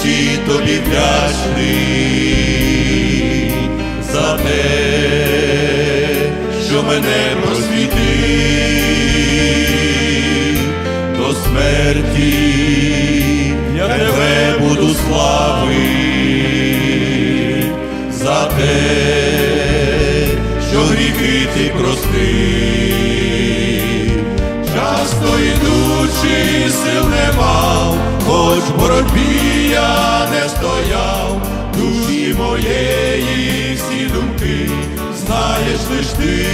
душі тобі вдячний за те, що мене просвітив до смерті, я тебе буду славити за те, що гріхи ти простив, часто йдучи, сил не мав, хоч в боротьбі я не стояв, душі моєї всі думки, знаєш лиш ти,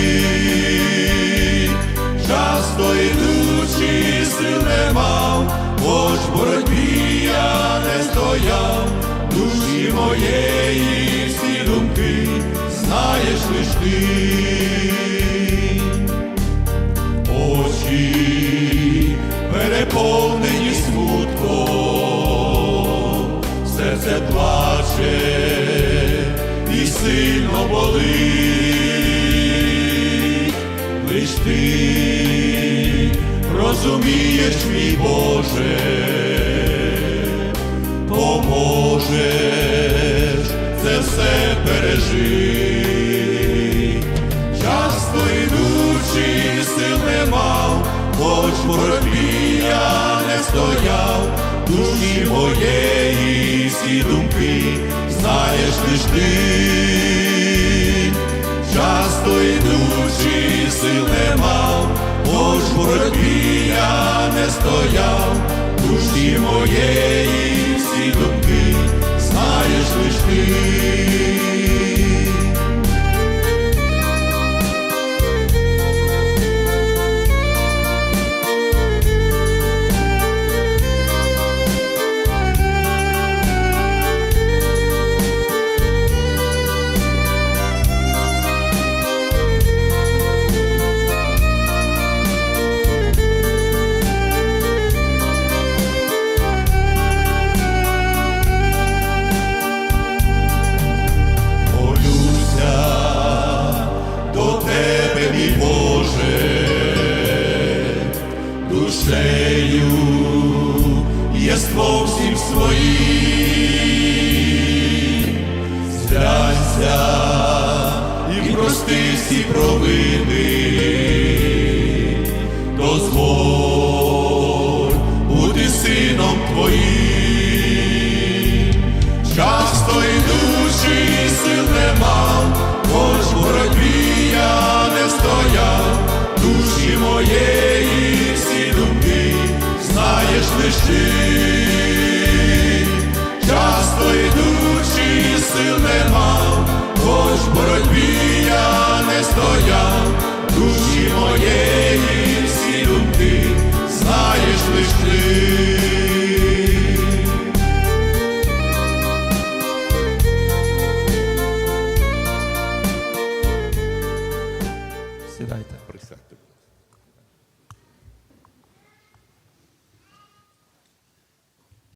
часто йдучи, сил не мав, хоч в боротьбі я не стояв, душі моєї всі думки, знаєш лиш ти ти розумієш, мій Боже, поможеш це все пережити. Часто йдучи, сил не мав, хоч боротьбі я не стояв, душі моєї всі думки, знаєш лиш ти, часто йдучи, сил не мав, Бож в боротьбі я не стояв, душі моєї всі думки, знаєш лиш ти. Душею єство всім своїм, зглянься і прости всі провини, 对的。